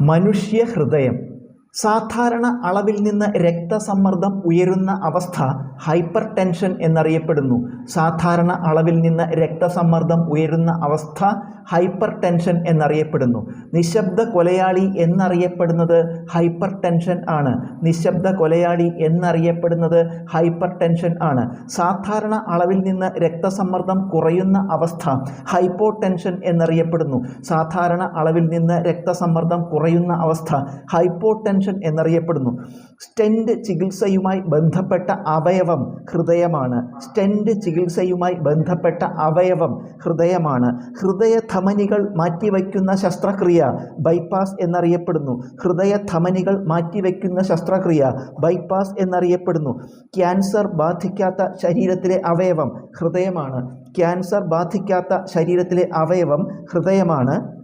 മനുഷ്യ ഹൃദയം. സാധാരണ അളവിൽ നിന്ന് രക്തസമ്മർദ്ദം ഉയരുന്ന അവസ്ഥ ഹൈപ്പർ ടെൻഷൻ എന്നറിയപ്പെടുന്നു. സാധാരണ അളവിൽ നിന്ന് രക്തസമ്മർദ്ദം ഉയരുന്ന അവസ്ഥ ഹൈപ്പർ ടെൻഷൻ എന്നറിയപ്പെടുന്നു. നിശബ്ദ കൊലയാളി എന്നറിയപ്പെടുന്നത് ഹൈപ്പർ ടെൻഷൻ ആണ്. നിശബ്ദ കൊലയാളി എന്നറിയപ്പെടുന്നത് ഹൈപ്പർ ടെൻഷൻ ആണ്. സാധാരണ അളവിൽ നിന്ന് രക്തസമ്മർദ്ദം കുറയുന്ന അവസ്ഥ ഹൈപ്പോ ടെൻഷൻ എന്നറിയപ്പെടുന്നു. സാധാരണ അളവിൽ നിന്ന് രക്തസമ്മർദ്ദം കുറയുന്ന അവസ്ഥ ഹൈപ്പോ ടെൻഷൻ എന്നറിയപ്പെടുന്നു. സ്റ്റെന്റ് ചികിത്സയുമായി ബന്ധപ്പെട്ട അവയവം ഹൃദയമാണ്. സ്റ്റെന്റ് ചികിത്സയുമായി ബന്ധപ്പെട്ട അവയവം ഹൃദയമാണ്. ഹൃദയ ധമനികൾ മാറ്റിവയ്ക്കുന്ന ശസ്ത്രക്രിയ ബൈപ്പാസ് എന്നറിയപ്പെടുന്നു. ഹൃദയ ധമനികൾ മാറ്റിവയ്ക്കുന്ന ശസ്ത്രക്രിയ ബൈപ്പാസ് എന്നറിയപ്പെടുന്നു. ക്യാൻസർ ബാധിക്കാത്ത ശരീരത്തിലെ അവയവം ഹൃദയമാണ്. ക്യാൻസർ ബാധിക്കാത്ത ശരീരത്തിലെ അവയവം ഹൃദയമാണ്.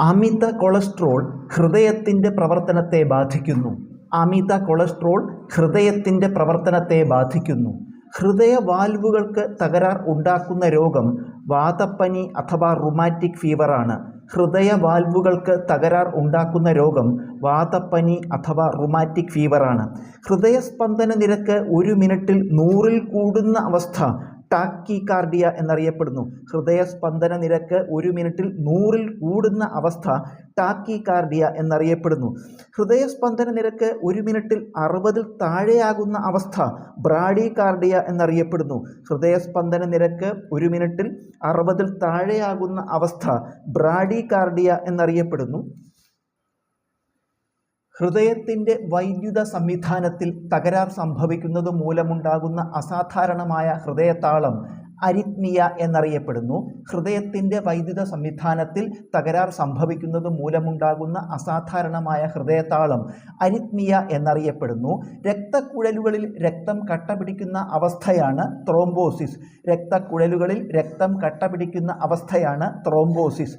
അമിത കൊളസ്ട്രോൾ ഹൃദയത്തിന്റെ പ്രവർത്തനത്തെ ബാധിക്കുന്നു. അമിത കൊളസ്ട്രോൾ ഹൃദയത്തിന്റെ പ്രവർത്തനത്തെ ബാധിക്കുന്നു. ഹൃദയ വാൽവുകൾക്ക് തകരാർ ഉണ്ടാക്കുന്ന രോഗം വാതപ്പനി അഥവാ റുമാറ്റിക് ഫീവറാണ് ഹൃദയ വാൽവുകൾക്ക് തകരാർ ഉണ്ടാക്കുന്ന രോഗം വാതപ്പനി അഥവാ റുമാറ്റിക് ഫീവറാണ് ഹൃദയസ്പന്ദന നിരക്ക് ഒരു മിനിറ്റിൽ നൂറിൽ കൂടുന്ന അവസ്ഥ ടാക്കികാർഡിയ എന്നറിയപ്പെടുന്നു. ഹൃദയസ്പന്ദന നിരക്ക് ഒരു മിനിറ്റിൽ നൂറിൽ കൂടുന്ന അവസ്ഥ ടാക്കി ടാക്കികാർഡിയ എന്നറിയപ്പെടുന്നു. ഹൃദയസ്പന്ദന നിരക്ക് ഒരു മിനിറ്റിൽ അറുപതിൽ താഴെയാകുന്ന അവസ്ഥ ബ്രാഡി ബ്രാഡികാർഡിയ എന്നറിയപ്പെടുന്നു. ഹൃദയസ്പന്ദന നിരക്ക് ഒരു മിനിറ്റിൽ അറുപതിൽ താഴെയാകുന്ന അവസ്ഥ ബ്രാഡി ബ്രാഡികാർഡിയ എന്നറിയപ്പെടുന്നു. ഹൃദയത്തിന്റെ വൈദ്യുത സംവിധാനത്തിൽ തകരാർ സംഭവിക്കുന്നത് മൂലമുണ്ടാകുന്ന അസാധാരണമായ ഹൃദയതാളം അരിത്മിയ എന്നറിയപ്പെടുന്നു. ഹൃദയത്തിന്റെ വൈദ്യുത സംവിധാനത്തിൽ തകരാർ സംഭവിക്കുന്നത് മൂലമുണ്ടാകുന്ന അസാധാരണമായ ഹൃദയതാളം അരിത്മിയ എന്നറിയപ്പെടുന്നു. രക്തക്കുഴലുകളിൽ രക്തം കട്ടപിടിക്കുന്ന അവസ്ഥയാണ് ത്രോംബോസിസ്. രക്തക്കുഴലുകളിൽ രക്തം കട്ടപിടിക്കുന്ന അവസ്ഥയാണ് ത്രോംബോസിസ്.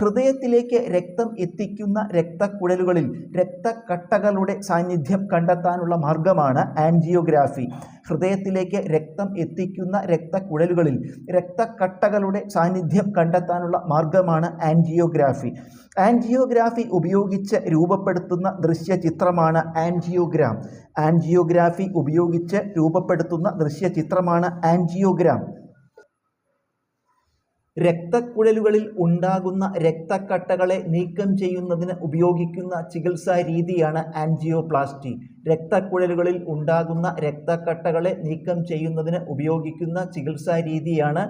ഹൃദയത്തിലേക്ക് രക്തം എത്തിക്കുന്ന രക്തക്കുഴലുകളിൽ രക്തക്കട്ടകളുടെ സാന്നിധ്യം കണ്ടെത്താനുള്ള മാർഗമാണ് ആൻജിയോഗ്രാഫി. ഹൃദയത്തിലേക്ക് രക്തം എത്തിക്കുന്ന രക്തക്കുഴലുകളിൽ രക്തക്കട്ടകളുടെ സാന്നിധ്യം കണ്ടെത്താനുള്ള മാർഗമാണ് ആൻജിയോഗ്രാഫി. ആൻജിയോഗ്രാഫി ഉപയോഗിച്ച് രൂപപ്പെടുത്തുന്ന ദൃശ്യചിത്രമാണ് ആൻജിയോഗ്രാം. ആൻജിയോഗ്രാഫി ഉപയോഗിച്ച് രൂപപ്പെടുത്തുന്ന ദൃശ്യചിത്രമാണ് ആൻജിയോഗ്രാം. രക്തക്കുഴലുകളിൽ ഉണ്ടാകുന്ന രക്തക്കട്ടകളെ നീക്കം ചെയ്യുന്നതിന് ഉപയോഗിക്കുന്ന ചികിത്സാ രീതിയാണ് ആൻജിയോപ്ലാസ്റ്റി. രക്തക്കുഴലുകളിൽ ഉണ്ടാകുന്ന രക്തക്കട്ടകളെ നീക്കം ചെയ്യുന്നതിന് ഉപയോഗിക്കുന്ന ചികിത്സാ രീതിയാണ്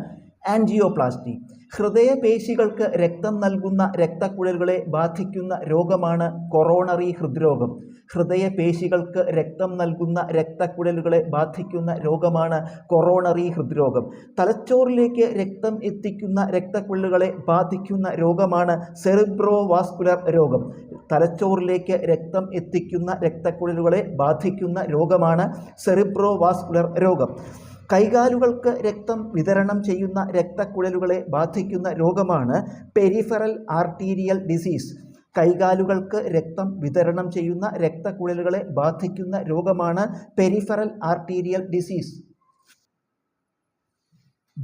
ആൻജിയോപ്ലാസ്റ്റി. ഹൃദയപേശികൾക്ക് രക്തം നൽകുന്ന രക്തക്കുഴലുകളെ ബാധിക്കുന്ന രോഗമാണ് കൊറോണറി ഹൃദ്രോഗം. ഹൃദയപേശികൾക്ക് രക്തം നൽകുന്ന രക്തക്കുഴലുകളെ ബാധിക്കുന്ന രോഗമാണ് കൊറോണറി ഹൃദ്രോഗം. തലച്ചോറിലേക്ക് രക്തം എത്തിക്കുന്ന രക്തക്കുഴലുകളെ ബാധിക്കുന്ന രോഗമാണ് സെറിബ്രോ വാസ്കുലർ രോഗം. തലച്ചോറിലേക്ക് രക്തം എത്തിക്കുന്ന രക്തക്കുഴലുകളെ ബാധിക്കുന്ന രോഗമാണ് സെറിബ്രോ വാസ്കുലർ രോഗം. കൈകാലുകൾക്ക് രക്തം വിതരണം ചെയ്യുന്ന രക്തക്കുഴലുകളെ ബാധിക്കുന്ന രോഗമാണ് പെരിഫറൽ ആർട്ടീരിയൽ ഡിസീസ്. കൈകാലുകൾക്ക് രക്തം വിതരണം ചെയ്യുന്ന രക്തക്കുഴലുകളെ ബാധിക്കുന്ന രോഗമാണ് പെരിഫറൽ ആർട്ടീരിയൽ ഡിസീസ്.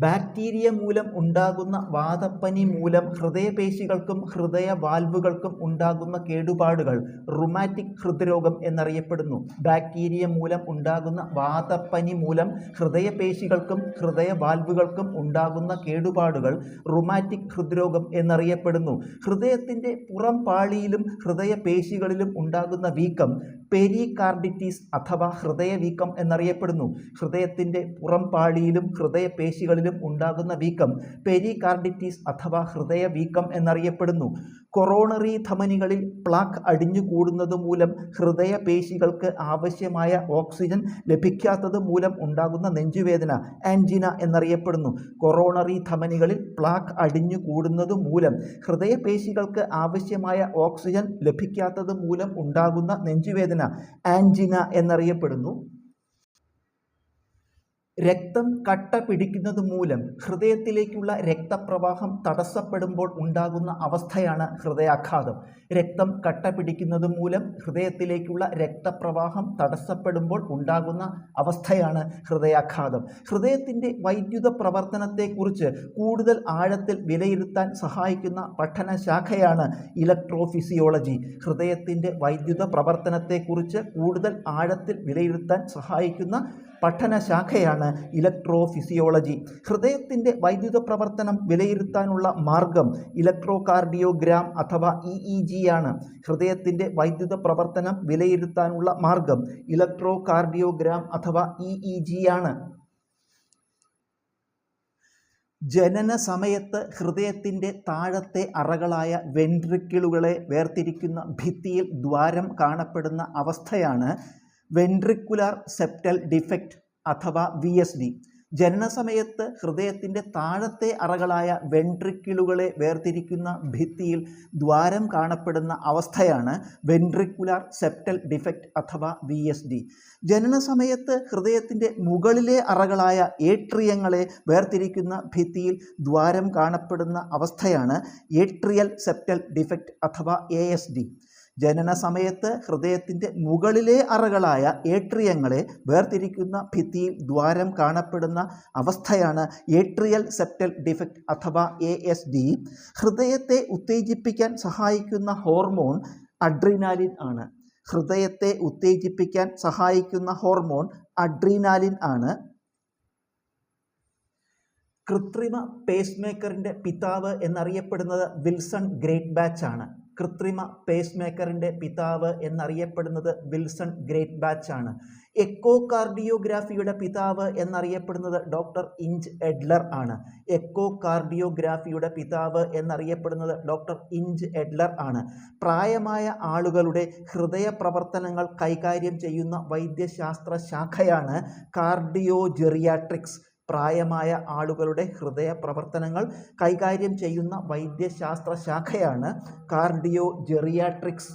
ബാക്ടീരിയ മൂലം ഉണ്ടാകുന്ന വാതപ്പനി മൂലം ഹൃദയപേശികൾക്കും ഹൃദയ വാൽവുകൾക്കും ഉണ്ടാകുന്ന കേടുപാടുകൾ റുമാറ്റിക് ഹൃദ്രോഗം എന്നറിയപ്പെടുന്നു. ബാക്ടീരിയ മൂലം ഉണ്ടാകുന്ന വാതപ്പനി മൂലം ഹൃദയപേശികൾക്കും ഹൃദയ വാൽവുകൾക്കും ഉണ്ടാകുന്ന കേടുപാടുകൾ റുമാറ്റിക് ഹൃദ്രോഗം എന്നറിയപ്പെടുന്നു. ഹൃദയത്തിന്റെ പുറം പാളിയിലും ഹൃദയപേശികളിലും ഉണ്ടാകുന്ന വീക്കം പെരികാർഡിറ്റീസ് അഥവാ ഹൃദയവീക്കം എന്നറിയപ്പെടുന്നു. ഹൃദയത്തിന്റെ പുറം പാളിയിലും ഹൃദയപേശികളിലും ഉണ്ടാകുന്ന വീക്കം പെരികാർഡിറ്റീസ് അഥവാ ഹൃദയവീക്കം എന്നറിയപ്പെടുന്നു. കൊറോണറി ധമനികളിൽ പ്ലാക്ക് അടിഞ്ഞുകൂടുന്നത് മൂലം ഹൃദയപേശികൾക്ക് ആവശ്യമായ ഓക്സിജൻ ലഭിക്കാത്തത് മൂലം ഉണ്ടാകുന്ന നെഞ്ചുവേദന ആൻജിന എന്നറിയപ്പെടുന്നു. കൊറോണറി ധമനികളിൽ പ്ലാക്ക് അടിഞ്ഞുകൂടുന്നത് മൂലം ഹൃദയപേശികൾക്ക് ആവശ്യമായ ഓക്സിജൻ ലഭിക്കാത്തത് മൂലം ഉണ്ടാകുന്ന നെഞ്ചുവേദന ആൻജിന എന്നറിയപ്പെടുന്നു. രക്തം കട്ട പിടിക്കുന്നത് മൂലം ഹൃദയത്തിലേക്കുള്ള രക്തപ്രവാഹം തടസ്സപ്പെടുമ്പോൾ ഉണ്ടാകുന്ന അവസ്ഥയാണ് ഹൃദയാഘാതം. രക്തം കട്ട പിടിക്കുന്നത് മൂലം ഹൃദയത്തിലേക്കുള്ള രക്തപ്രവാഹം തടസ്സപ്പെടുമ്പോൾ ഉണ്ടാകുന്ന അവസ്ഥയാണ് ഹൃദയാഘാതം. ഹൃദയത്തിന്റെ വൈദ്യുത പ്രവർത്തനത്തെക്കുറിച്ച് കൂടുതൽ ആഴത്തിൽ വിലയിരുത്താൻ സഹായിക്കുന്ന പഠനശാഖയാണ് ഇലക്ട്രോഫിസിയോളജി. ഹൃദയത്തിന്റെ വൈദ്യുത പ്രവർത്തനത്തെക്കുറിച്ച് കൂടുതൽ ആഴത്തിൽ വിലയിരുത്താൻ സഹായിക്കുന്ന പഠനശാഖയാണ് ഇലക്ട്രോഫിസിയോളജി. ഹൃദയത്തിന്റെ വൈദ്യുത പ്രവർത്തനം വിലയിരുത്താനുള്ള മാർഗം ഇലക്ട്രോ കാർഡിയോഗ്രാം അഥവാ ഇ ഇ ജി ആണ്. ഹൃദയത്തിന്റെ വൈദ്യുത പ്രവർത്തനം വിലയിരുത്താനുള്ള മാർഗം ഇലക്ട്രോ കാർഡിയോഗ്രാം അഥവാ ഇ ഇ ജി ആണ്. ജനന സമയത്ത് ഹൃദയത്തിന്റെ താഴത്തെ അറകളായ വെൻട്രിക്കിളുകളെ വേർതിരിക്കുന്ന ഭിത്തിയിൽ ദ്വാരം കാണപ്പെടുന്ന അവസ്ഥയാണ് വെൻട്രിക്കുലാർ സെപ്റ്റൽ ഡിഫക്റ്റ് അഥവാ വി എസ് ഡി ജനനസമയത്ത് ഹൃദയത്തിന്റെ താഴത്തെ അറകളായ വെൻട്രിക്കിളുകളെ വേർതിരിക്കുന്ന ഭിത്തിയിൽ ദ്വാരം കാണപ്പെടുന്ന അവസ്ഥയാണ് വെൻട്രിക്കുലാർ സെപ്റ്റൽ ഡിഫക്റ്റ് അഥവാ വി എസ് ഡി ജനനസമയത്ത് ഹൃദയത്തിന്റെ മുകളിലെ അറകളായ ഏട്രിയങ്ങളെ വേർതിരിക്കുന്ന ഭിത്തിയിൽ ദ്വാരം കാണപ്പെടുന്ന അവസ്ഥയാണ് ഏട്രിയൽ സെപ്റ്റൽ ഡിഫക്റ്റ് അഥവാ എ എസ് ഡി ജനന സമയത്ത് ഹൃദയത്തിന്റെ മുകളിലെ അറകളായ ഏട്രിയങ്ങളെ വേർതിരിക്കുന്ന ഭിത്തിയിൽ ദ്വാരം കാണപ്പെടുന്ന അവസ്ഥയാണ് ഏട്രിയൽ സെപ്റ്റൽ ഡിഫക്റ്റ് അഥവാ എ എസ് ഡി ഹൃദയത്തെ ഉത്തേജിപ്പിക്കാൻ സഹായിക്കുന്ന ഹോർമോൺ അഡ്രിനാലിൻ ആണ്. ഹൃദയത്തെ ഉത്തേജിപ്പിക്കാൻ സഹായിക്കുന്ന ഹോർമോൺ അഡ്രിനാലിൻ ആണ്. കൃത്രിമ പേസ് മേക്കറിന്റെ പിതാവ് എന്നറിയപ്പെടുന്നത് വിൽസൺ ഗ്രേറ്റ് ബാച്ച് ആണ്. കൃത്രിമ പേസ് മേക്കറിന്റെ പിതാവ് എന്നറിയപ്പെടുന്നത് വിൽസൺ ഗ്രേറ്റ് ബാച്ച് ആണ് എക്കോ കാർഡിയോഗ്രാഫിയുടെ പിതാവ് എന്നറിയപ്പെടുന്നത് ഡോക്ടർ ഇഞ്ച് എഡ്ലർ ആണ്. എക്കോ കാർഡിയോഗ്രാഫിയുടെ പിതാവ് എന്നറിയപ്പെടുന്നത് ഡോക്ടർ ഇഞ്ച് എഡ്ലർ ആണ്. പ്രായമായ ആളുകളുടെ ഹൃദയ പ്രവർത്തനങ്ങൾ കൈകാര്യം ചെയ്യുന്ന വൈദ്യശാസ്ത്ര ശാഖയാണ് കാർഡിയോ ജെറിയാട്രിക്സ് പ്രായമായ ആളുകളുടെ ഹൃദയ പ്രവർത്തനങ്ങൾ കൈകാര്യം ചെയ്യുന്ന വൈദ്യശാസ്ത്ര ശാഖയാണ് കാർഡിയോ ജെറിയാട്രിക്സ്